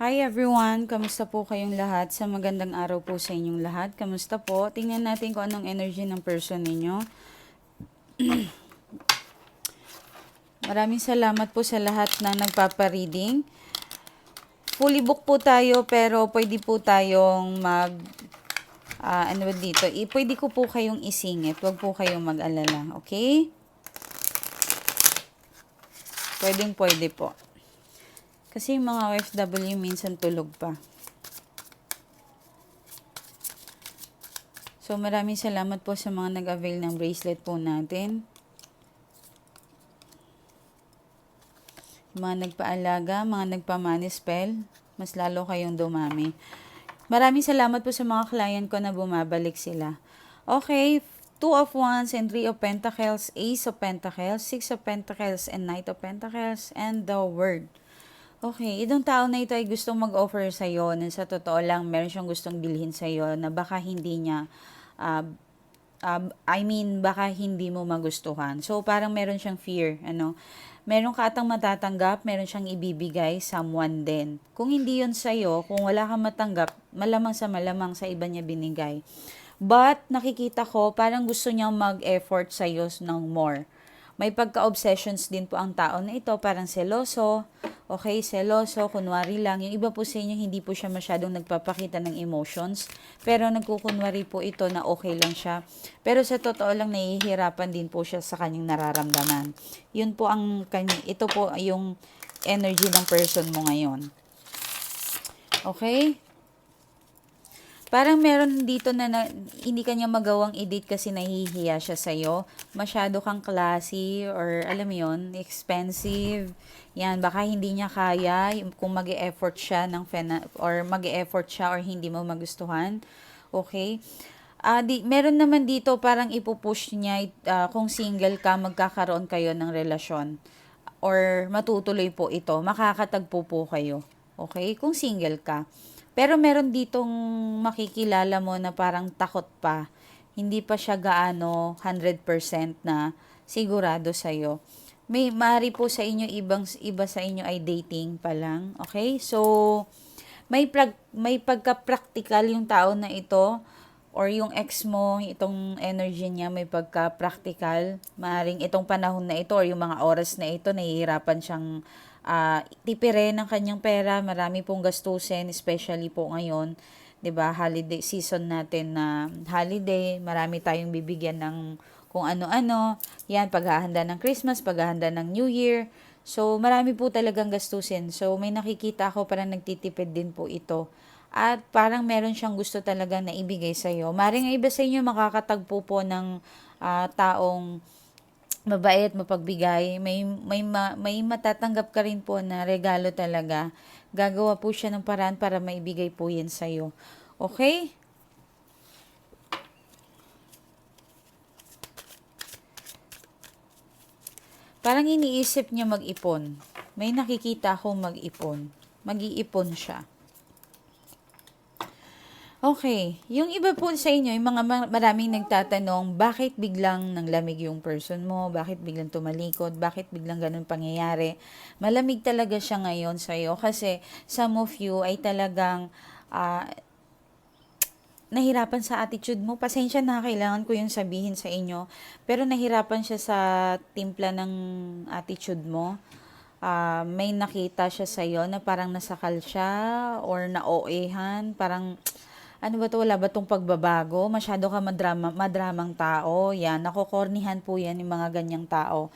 Hi everyone! Kamusta po kayong lahat? Sa magandang araw po sa inyong lahat. Kamusta po? Tingnan natin kung anong energy ng person ninyo. Maraming salamat po sa lahat na nagpapa-reading. Fully book po tayo pero pwede po tayong mag ah, ano dito? I, pwede ko po kayong isingit. Huwag po kayong mag-alala. Okay? Pwedeng pwede po. Kasi yung mga OFW minsan tulog pa. So maraming salamat po sa mga nag-avail ng bracelet po natin. Mga nagpaalaga, mga nagpamani spell, mas lalo kayong dumami. Maraming salamat po sa mga client ko na bumabalik sila. Okay, Two of Wands and Three of Pentacles, Ace of Pentacles, Six of Pentacles, and Knight of Pentacles, and the Word. Okay, itong tao na ito ay gustong mag-offer sa iyo na sa totoo lang meron siyang gustong bilhin sa iyo na baka hindi niya uh, uh, I mean baka hindi mo magustuhan. So parang meron siyang fear, ano. Meron ka atang matatanggap, meron siyang ibibigay someone din. Kung hindi 'yon sa iyo, kung wala kang matanggap, malamang sa malamang sa iba niya binigay. But nakikita ko parang gusto niyang mag-effort sa iyo ng more. May pagka-obsessions din po ang tao na ito, parang seloso, okay, seloso, kunwari lang. Yung iba po sa inyo, hindi po siya masyadong nagpapakita ng emotions, pero nagkukunwari po ito na okay lang siya. Pero sa totoo lang, nahihirapan din po siya sa kanyang nararamdaman. Yun po ang, ito po yung energy ng person mo ngayon. Okay? Parang meron dito na, na hindi kanya magawang i-date kasi nahihiya siya sa'yo. Masyado kang classy or alam mo yun, expensive. Yan, baka hindi niya kaya kung mag effort siya ng fena, or mag effort siya or hindi mo magustuhan. Okay? Uh, di, meron naman dito parang ipupush niya uh, kung single ka, magkakaroon kayo ng relasyon. Or matutuloy po ito, makakatagpo po kayo. Okay? Kung single ka. Pero meron ditong makikilala mo na parang takot pa. Hindi pa siya gaano 100% na sigurado sa'yo. May mari po sa inyo ibang iba sa inyo ay dating pa lang. Okay? So may prag, may pagka-practical yung tao na ito or yung ex mo, itong energy niya may pagka-practical. Maring itong panahon na ito or yung mga oras na ito nahihirapan siyang uh, tipire ng kanyang pera, marami pong gastusin, especially po ngayon, 'di ba? Holiday season natin na holiday, marami tayong bibigyan ng kung ano-ano. Yan, paghahanda ng Christmas, paghahanda ng New Year. So, marami po talagang gastusin. So, may nakikita ako parang nagtitipid din po ito. At parang meron siyang gusto talaga na ibigay sa iyo. Maring iba sa inyo makakatagpo po ng uh, taong mabait, mapagbigay, may, may, ma, may matatanggap ka rin po na regalo talaga. Gagawa po siya ng paraan para maibigay po yan sa'yo. Okay? Parang iniisip niya mag-ipon. May nakikita akong mag-ipon. Mag-iipon siya. Okay, yung iba po sa inyo, yung mga maraming nagtatanong, bakit biglang nanglamig yung person mo? Bakit biglang tumalikod? Bakit biglang ganun pangyayari? Malamig talaga siya ngayon sa iyo kasi some of you ay talagang uh, nahirapan sa attitude mo. Pasensya na, kailangan ko yung sabihin sa inyo. Pero nahirapan siya sa timpla ng attitude mo. Uh, may nakita siya sa iyo na parang nasakal siya or na-OA-han, parang ano ba to, wala ba tong pagbabago? Masyado ka madrama, madramang tao. Yan, nakokornihan po yan yung mga ganyang tao.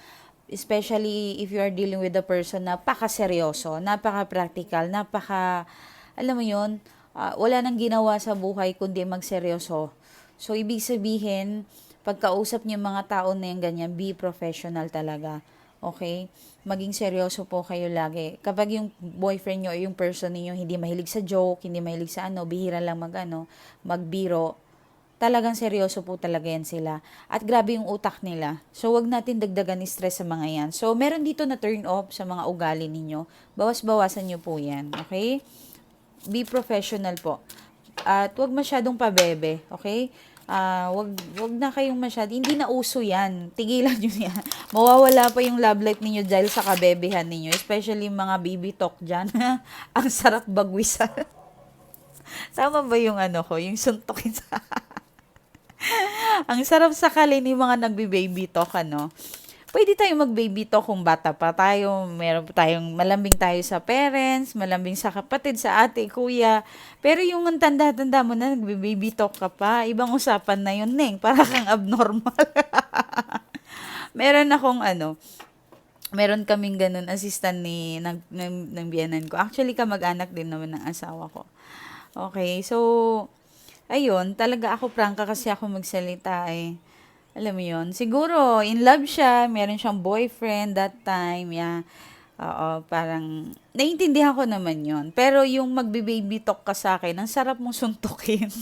Especially if you are dealing with a person na paka-seryoso, napaka-practical, napaka, alam mo yun, uh, wala nang ginawa sa buhay kundi magseryoso. So, ibig sabihin, pagkausap niyo mga tao na yung ganyan, be professional talaga. Okay? Maging seryoso po kayo lagi. Kapag yung boyfriend nyo o yung person niyo hindi mahilig sa joke, hindi mahilig sa ano, bihira lang mag ano, magbiro, talagang seryoso po talaga yan sila. At grabe yung utak nila. So, wag natin dagdagan ni stress sa mga yan. So, meron dito na turn off sa mga ugali ninyo. Bawas-bawasan nyo po yan. Okay? Be professional po. At wag masyadong pabebe. Okay? Ah, wag, wag na kayong masyad. Hindi na uso yan. Tigilan nyo yan. Mawawala pa yung love life ninyo dahil sa kabebehan ninyo. Especially mga baby talk dyan. Ang sarap bagwisan. Tama ba yung ano ko? Yung suntokin sa... Ang sarap sakali ni mga nagbi-baby talk, ano? Pwede tayo mag-baby talk kung bata pa tayo. Meron tayong malambing tayo sa parents, malambing sa kapatid, sa ate, kuya. Pero yung ang tanda-tanda mo na, nagbi-baby talk ka pa, ibang usapan na yun, Neng. Para kang abnormal. meron akong ano, meron kaming ganun, assistant ni, ng, ng, ng biyanan ko. Actually, kamag-anak din naman ng asawa ko. Okay, so, ayun, talaga ako prangka kasi ako magsalita eh. Alam mo yun, siguro, in love siya, meron siyang boyfriend that time, yeah. Oo, parang, naiintindihan ko naman yon Pero yung magbe-baby talk ka sa akin, ang sarap mong suntukin.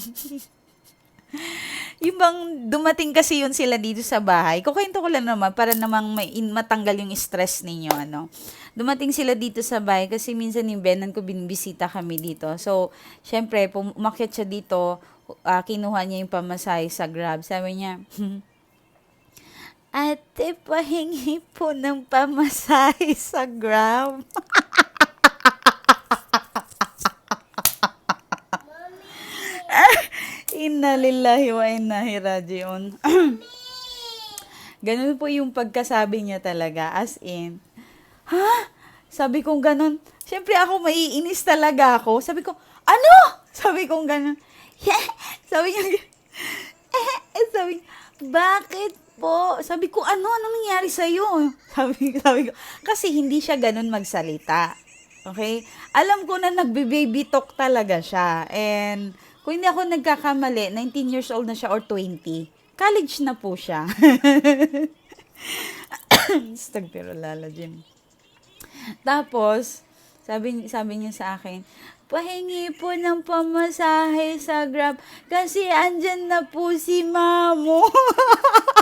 yung bang dumating kasi yun sila dito sa bahay. Kukwento ko lang naman para namang may, matanggal yung stress ninyo, ano. Dumating sila dito sa bahay kasi minsan yung benan ko binibisita kami dito. So, syempre, pum- umakyat siya dito, ah, kinuha niya yung pamasahe sa Grab. Sabi niya, Ate, pahingi po ng pamasahe sa Grab. Inna lillahi wa inna ilaihi rajiun. ganun po yung pagkasabi niya talaga. As in, ha? Sabi kong ganun. Siyempre ako maiinis talaga ako. Sabi ko, ano? Sabi kong ganun. sabi niya, eh, sabi, bakit po? Sabi ko, ano? Ano nangyari sa'yo? Sabi, sabi ko, kasi hindi siya ganun magsalita. Okay? Alam ko na nagbe-baby talk talaga siya. And, kung hindi ako nagkakamali, 19 years old na siya or 20. College na po siya. Stagpirulala, Jim. Tapos, sabi, sabi niya sa akin, pahingi po ng pamasahe sa Grab kasi andyan na po si Mamo.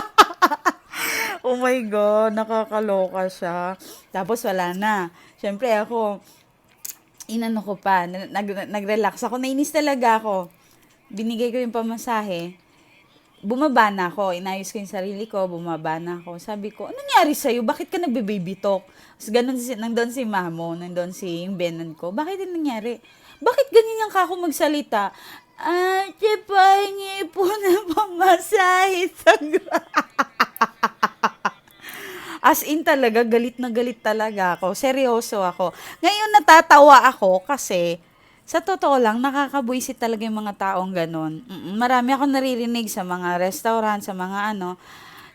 oh my God, nakakaloka siya. Tapos wala na. Siyempre ako, inano ko pa, nag, nag-relax ako, nainis talaga ako. Binigay ko yung pamasahe. Bumaba na ako, inayos ko yung sarili ko, bumaba na ako. Sabi ko, ano nangyari sa'yo? Bakit ka nagbe-baby talk? Tapos ganun, si, nandun si mamo, nandun si yung benan ko. Bakit yung nangyari? Bakit ganyan yung kako magsalita? Ate, pahingi po na pamasahe sa As in talaga, galit na galit talaga ako. Seryoso ako. Ngayon natatawa ako kasi sa totoo lang, nakakabuisit talaga yung mga taong ganun. Mm-mm, Marami ako naririnig sa mga restaurant, sa mga ano.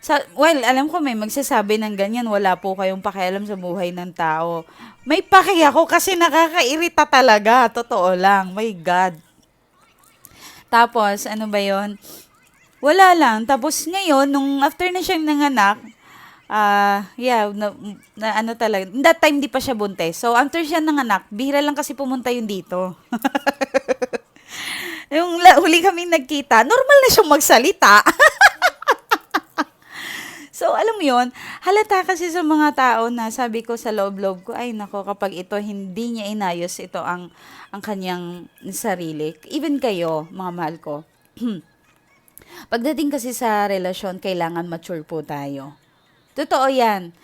Sa, well, alam ko may magsasabi ng ganyan, wala po kayong pakialam sa buhay ng tao. May paki ako kasi nakakairita talaga. Totoo lang. My God. Tapos, ano ba yon Wala lang. Tapos ngayon, nung after na siyang nanganak, Ah, yeah, na, na ano talaga. That time di pa siya buntes. So, after siya nanganak, bihira lang kasi pumunta yun dito. yung la, huli kami nagkita, normal na siyang magsalita. so, alam mo yun, halata kasi sa mga tao na sabi ko sa loob-loob ko, ay nako, kapag ito hindi niya inayos, ito ang, ang kanyang sarili. Even kayo, mga mahal ko. Pagdating kasi sa relasyon, kailangan mature po tayo. Totoo yan.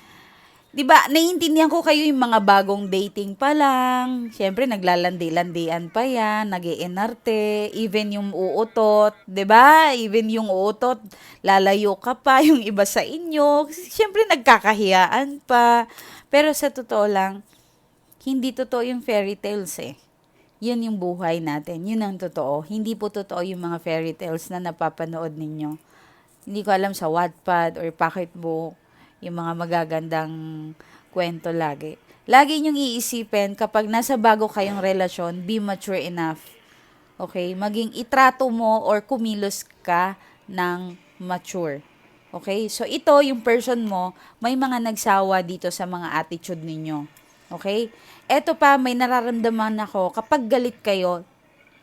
'Di ba? Naiintindihan ko kayo yung mga bagong dating pa lang. Siyempre naglalandi-landian pa 'yan, nag-iinarte, even yung uutot, 'di ba? Even yung uutot, lalayo ka pa yung iba sa inyo. Siyempre nagkakahiyaan pa. Pero sa totoo lang, hindi totoo yung fairy tales eh. Yun yung buhay natin. Yun ang totoo. Hindi po totoo yung mga fairy tales na napapanood ninyo. Hindi ko alam sa Wattpad or Pocketbook yung mga magagandang kwento lagi. Lagi niyong iisipin kapag nasa bago kayong relasyon, be mature enough. Okay? Maging itrato mo or kumilos ka ng mature. Okay? So, ito, yung person mo, may mga nagsawa dito sa mga attitude ninyo. Okay? Ito pa, may nararamdaman ako, kapag galit kayo,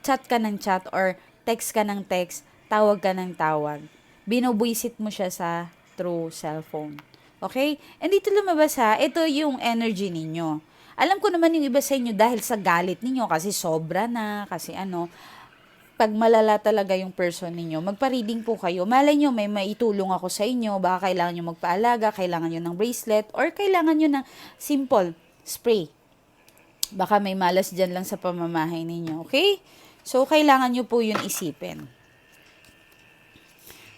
chat ka ng chat or text ka ng text, tawag ka ng tawag. Binubuisit mo siya sa through cellphone. Okay? And dito lumabas ha, ito yung energy ninyo. Alam ko naman yung iba sa inyo dahil sa galit ninyo kasi sobra na, kasi ano. pag malala talaga yung person ninyo, magpa-reading po kayo. Malay nyo, may maitulong ako sa inyo. Baka kailangan nyo magpaalaga, kailangan nyo ng bracelet, or kailangan nyo ng simple spray. Baka may malas dyan lang sa pamamahay ninyo. Okay? So, kailangan nyo po yun isipin.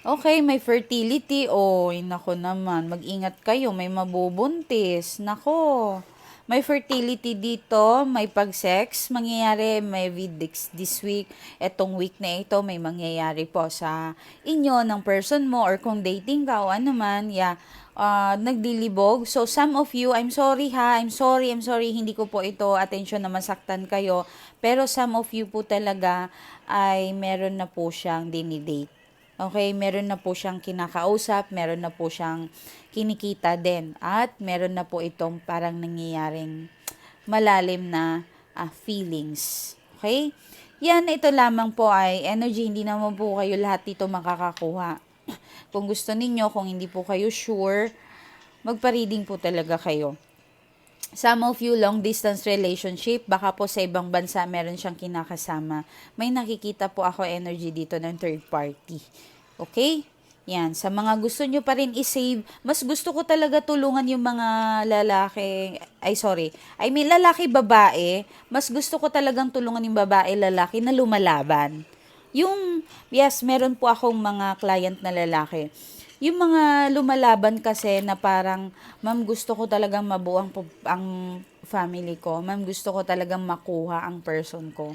Okay, may fertility. Oy, nako naman. Mag-ingat kayo. May mabubuntis. Nako. May fertility dito. May pag-sex. Mangyayari. May vidix this week. Etong week na ito, may mangyayari po sa inyo ng person mo or kung dating ka o ano man. Yeah uh, nagdilibog. So, some of you, I'm sorry ha, I'm sorry, I'm sorry, hindi ko po ito attention na masaktan kayo. Pero some of you po talaga ay meron na po siyang dinidate. Okay, meron na po siyang kinakausap, meron na po siyang kinikita din. At meron na po itong parang nangyayaring malalim na uh, feelings. Okay? Yan, ito lamang po ay energy. Hindi naman po kayo lahat dito makakakuha. Kung gusto ninyo, kung hindi po kayo sure, magpa-reading po talaga kayo. Some of you long distance relationship, baka po sa ibang bansa meron siyang kinakasama. May nakikita po ako energy dito ng third party. Okay? Yan, sa mga gusto nyo pa rin i-save, mas gusto ko talaga tulungan yung mga lalaki, ay sorry, I mean lalaki babae, mas gusto ko talagang tulungan yung babae lalaki na lumalaban. Yung, yes, meron po akong mga client na lalaki. Yung mga lumalaban kasi na parang, ma'am gusto ko talagang mabuo ang, ang family ko. Ma'am gusto ko talagang makuha ang person ko.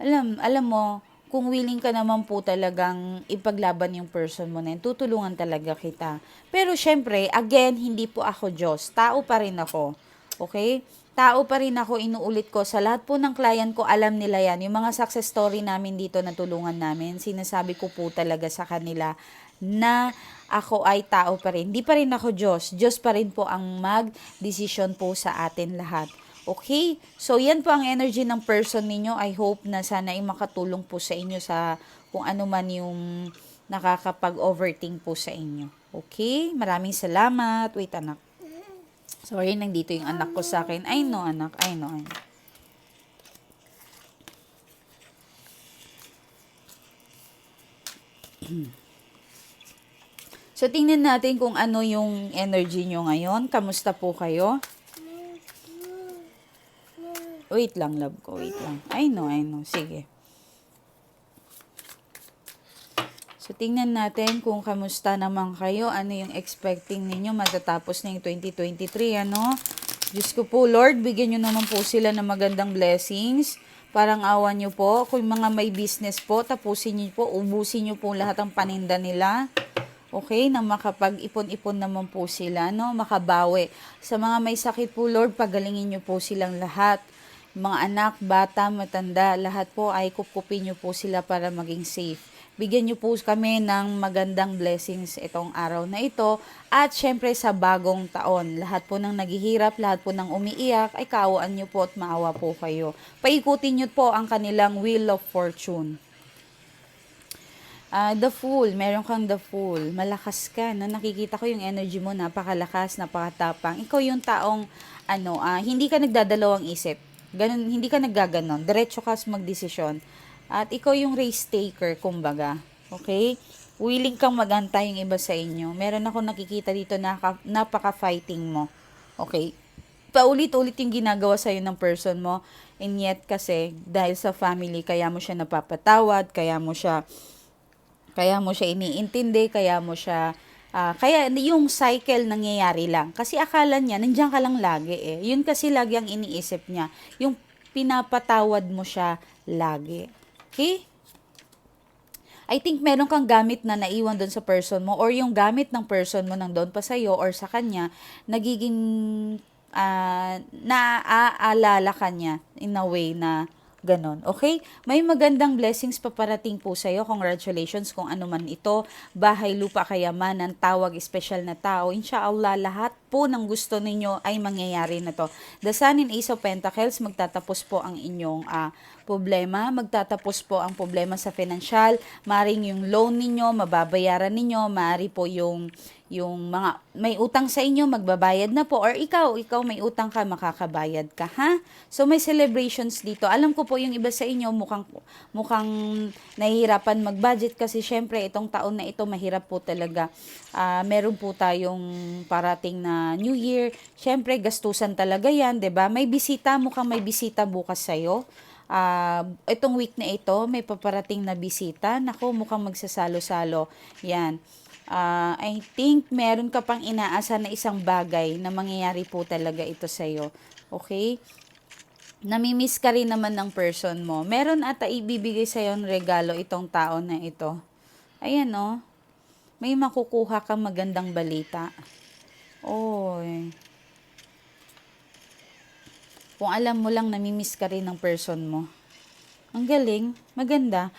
Alam, alam mo, kung willing ka naman po talagang ipaglaban yung person mo na yun, tutulungan talaga kita. Pero syempre, again, hindi po ako Diyos. Tao pa rin ako. Okay? tao pa rin ako, inuulit ko, sa lahat po ng client ko, alam nila yan. Yung mga success story namin dito na tulungan namin, sinasabi ko po talaga sa kanila na ako ay tao pa rin. Hindi pa rin ako Diyos. Diyos pa rin po ang mag-decision po sa atin lahat. Okay? So, yan po ang energy ng person ninyo. I hope na sana ay makatulong po sa inyo sa kung ano man yung nakakapag-overthink po sa inyo. Okay? Maraming salamat. Wait, anak. Sorry, nandito yung anak ko sa akin. I know, anak. I know, I know. So, tingnan natin kung ano yung energy nyo ngayon. Kamusta po kayo? Wait lang, love ko. Wait lang. I know, I know. Sige. So, tingnan natin kung kamusta naman kayo. Ano yung expecting ninyo matatapos na yung 2023, ano? Diyos ko po, Lord, bigyan nyo naman po sila ng magandang blessings. Parang awan nyo po. Kung mga may business po, tapusin nyo po, ubusin nyo po lahat ng paninda nila. Okay, na makapag-ipon-ipon naman po sila, no? Makabawi. Sa mga may sakit po, Lord, pagalingin nyo po silang lahat. Mga anak, bata, matanda, lahat po ay kupkupin nyo po sila para maging safe. Bigyan niyo po kami ng magandang blessings itong araw na ito. At syempre sa bagong taon, lahat po ng naghihirap, lahat po ng umiiyak, ay kaawaan niyo po at maawa po kayo. Paikutin niyo po ang kanilang wheel of fortune. Uh, the Fool, meron kang The Fool. Malakas ka. No? Nakikita ko yung energy mo, napakalakas, napakatapang. Ikaw yung taong, ano, uh, hindi ka nagdadalawang isip. Ganun, hindi ka naggaganon. Diretso ka magdesisyon at ikaw yung race taker, kumbaga. Okay? Willing kang magantay yung iba sa inyo. Meron ako nakikita dito na napaka-fighting mo. Okay? Paulit-ulit yung ginagawa sa'yo ng person mo. And yet kasi, dahil sa family, kaya mo siya napapatawad, kaya mo siya, kaya mo siya iniintindi, kaya mo siya, uh, kaya yung cycle nangyayari lang. Kasi akala niya, nandiyan ka lang lagi eh. Yun kasi lagi ang iniisip niya. Yung pinapatawad mo siya lagi. Okay? I think meron kang gamit na naiwan doon sa person mo or yung gamit ng person mo nang doon pa sa'yo or sa kanya, nagiging uh, naaalala ka niya in a way na Ganon. Okay? May magandang blessings paparating po sa iyo. Congratulations kung ano man ito. Bahay, lupa, kayamanan, tawag, special na tao. Inshallah, lahat po ng gusto ninyo ay mangyayari na to. The Sun in Ace of Pentacles, magtatapos po ang inyong uh, problema. Magtatapos po ang problema sa financial. Maring yung loan ninyo, mababayaran ninyo. Mari po yung yung mga may utang sa inyo, magbabayad na po. Or ikaw, ikaw may utang ka, makakabayad ka, ha? So, may celebrations dito. Alam ko po yung iba sa inyo, mukhang, mukhang nahihirapan mag-budget kasi syempre, itong taon na ito, mahirap po talaga. Ah, meron po tayong parating na New Year. Syempre, gastusan talaga yan, ba May bisita, mukhang may bisita bukas sa'yo. Ah, itong week na ito, may paparating na bisita. Nako, mukhang magsasalo-salo. Yan uh, I think meron ka pang inaasa na isang bagay na mangyayari po talaga ito sa'yo. Okay? Namimiss ka rin naman ng person mo. Meron ata ibibigay sa'yo ng regalo itong tao na ito. Ayan o. Oh. May makukuha kang magandang balita. Oy. Kung alam mo lang namimiss ka rin ng person mo. Ang galing. Maganda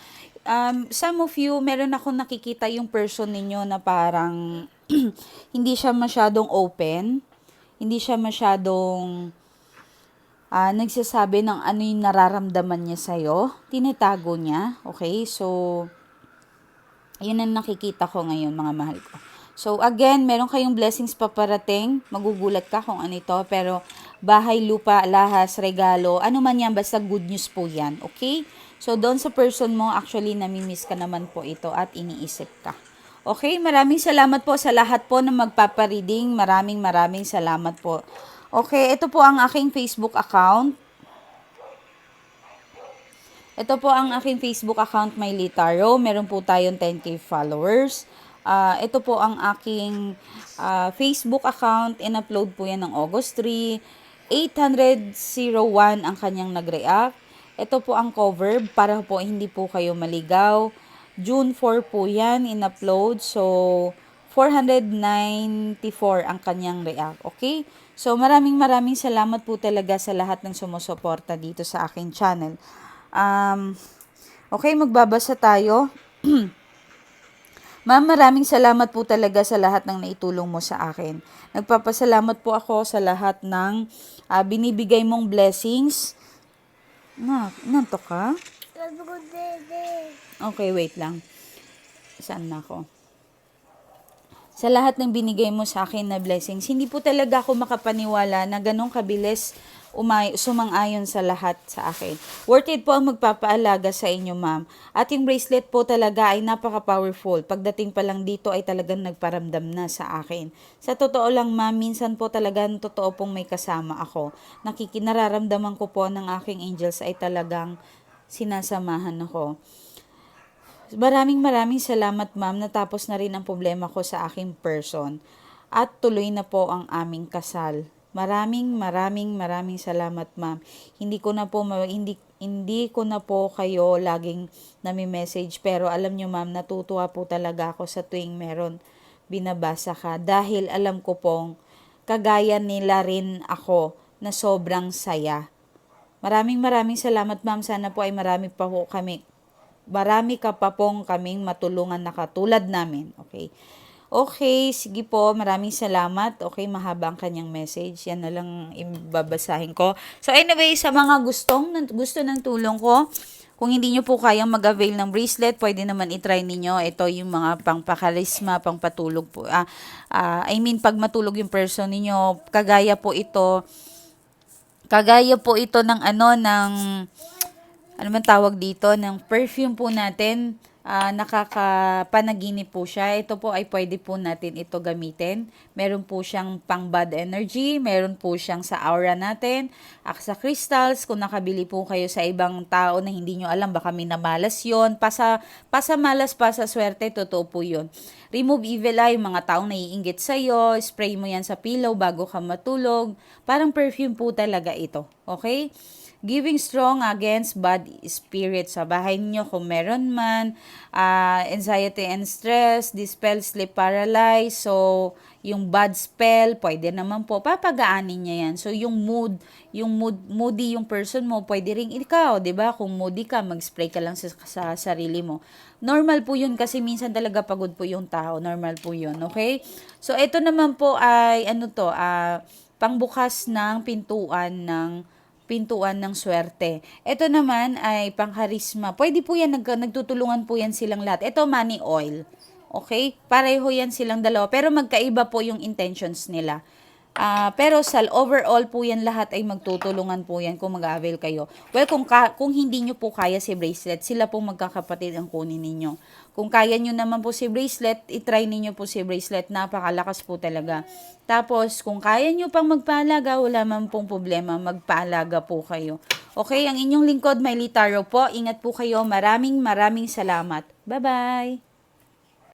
um, some of you, meron ako nakikita yung person ninyo na parang hindi siya masyadong open, hindi siya masyadong uh, nagsasabi ng ano yung nararamdaman niya sa'yo, tinatago niya, okay? So, yun ang nakikita ko ngayon, mga mahal ko. So, again, meron kayong blessings paparating, magugulat ka kung ano ito, pero bahay, lupa, lahas, regalo, ano man yan, basta good news po yan, okay? So, doon sa person mo, actually, namimiss ka naman po ito at iniisip ka. Okay, maraming salamat po sa lahat po na magpapareading. Maraming maraming salamat po. Okay, ito po ang aking Facebook account. Ito po ang aking Facebook account, My Litaro. Meron po tayong 10k followers. Uh, ito po ang aking uh, Facebook account. In-upload po yan ng August 3. 801 ang kanyang nag-react. Ito po ang cover para po hindi po kayo maligaw. June 4 po yan in-upload. So, 494 ang kanyang react. Okay? So, maraming maraming salamat po talaga sa lahat ng sumusuporta dito sa aking channel. Um, okay, magbabasa tayo. Ma'am, maraming salamat po talaga sa lahat ng naitulong mo sa akin. Nagpapasalamat po ako sa lahat ng uh, binibigay mong blessings na, nanto ka? Okay, wait lang. Saan na ako? Sa lahat ng binigay mo sa akin na blessings, hindi po talaga ako makapaniwala na ganong kabilis umay, sumang-ayon sa lahat sa akin. Worth it po ang magpapaalaga sa inyo, ma'am. At yung bracelet po talaga ay napaka-powerful. Pagdating pa lang dito ay talagang nagparamdam na sa akin. Sa totoo lang, ma'am, minsan po talagang totoo pong may kasama ako. Nakikinararamdaman ko po ng aking angels ay talagang sinasamahan ako. Maraming maraming salamat ma'am natapos na rin ang problema ko sa aking person at tuloy na po ang aming kasal. Maraming maraming maraming salamat ma'am. Hindi ko na po hindi hindi ko na po kayo laging nami-message pero alam nyo ma'am natutuwa po talaga ako sa tuwing meron binabasa ka dahil alam ko pong kagaya nila rin ako na sobrang saya. Maraming maraming salamat ma'am. Sana po ay marami pa po kami marami ka pa pong kaming matulungan na katulad namin. Okay. Okay, sige po, maraming salamat. Okay, mahaba ang kanyang message. Yan na lang ibabasahin ko. So anyway, sa mga gustong, gusto ng tulong ko, kung hindi nyo po kayang mag-avail ng bracelet, pwede naman itry ninyo. Ito yung mga pangpakarisma, pangpatulog po. Ah, ah, I mean, pag matulog yung person ninyo, kagaya po ito, kagaya po ito ng ano, ng, ano man tawag dito, ng perfume po natin uh, nakakapanaginip po siya. Ito po ay pwede po natin ito gamitin. Meron po siyang pang bad energy, meron po siyang sa aura natin, aksa crystals, kung nakabili po kayo sa ibang tao na hindi nyo alam, baka minamalas yon pasa, pasa malas, pasa swerte, totoo po yun. Remove evil eye, mga taong naiingit sa'yo, spray mo yan sa pillow bago ka matulog. Parang perfume po talaga ito. Okay? Giving strong against bad spirits sa bahay niyo kung meron man, uh, anxiety and stress, dispel sleep paralyze, so yung bad spell, pwede naman po, papagaanin niya yan. So, yung mood, yung mood, moody yung person mo, pwede rin ikaw, di ba? Kung moody ka, mag-spray ka lang sa, sa sarili mo. Normal po yun kasi minsan talaga pagod po yung tao. Normal po yun, okay? So, ito naman po ay, ano to, uh, pangbukas ng pintuan ng pintuan ng swerte. Ito naman ay pangharisma. Pwede po yan, nag, nagtutulungan po yan silang lahat. Ito money oil. Okay? Pareho yan silang dalawa. Pero magkaiba po yung intentions nila. Ah, pero sa overall po yan lahat ay magtutulungan po yan kung mag-avail kayo. Well, kung, ka, kung hindi nyo po kaya si bracelet, sila po magkakapatid ang kunin ninyo. Kung kaya nyo naman po si bracelet, itry ninyo po si bracelet. Napakalakas po talaga. Tapos, kung kaya nyo pang magpaalaga, wala man pong problema, magpaalaga po kayo. Okay, ang inyong lingkod, Miley Taro po. Ingat po kayo. Maraming maraming salamat. Bye-bye!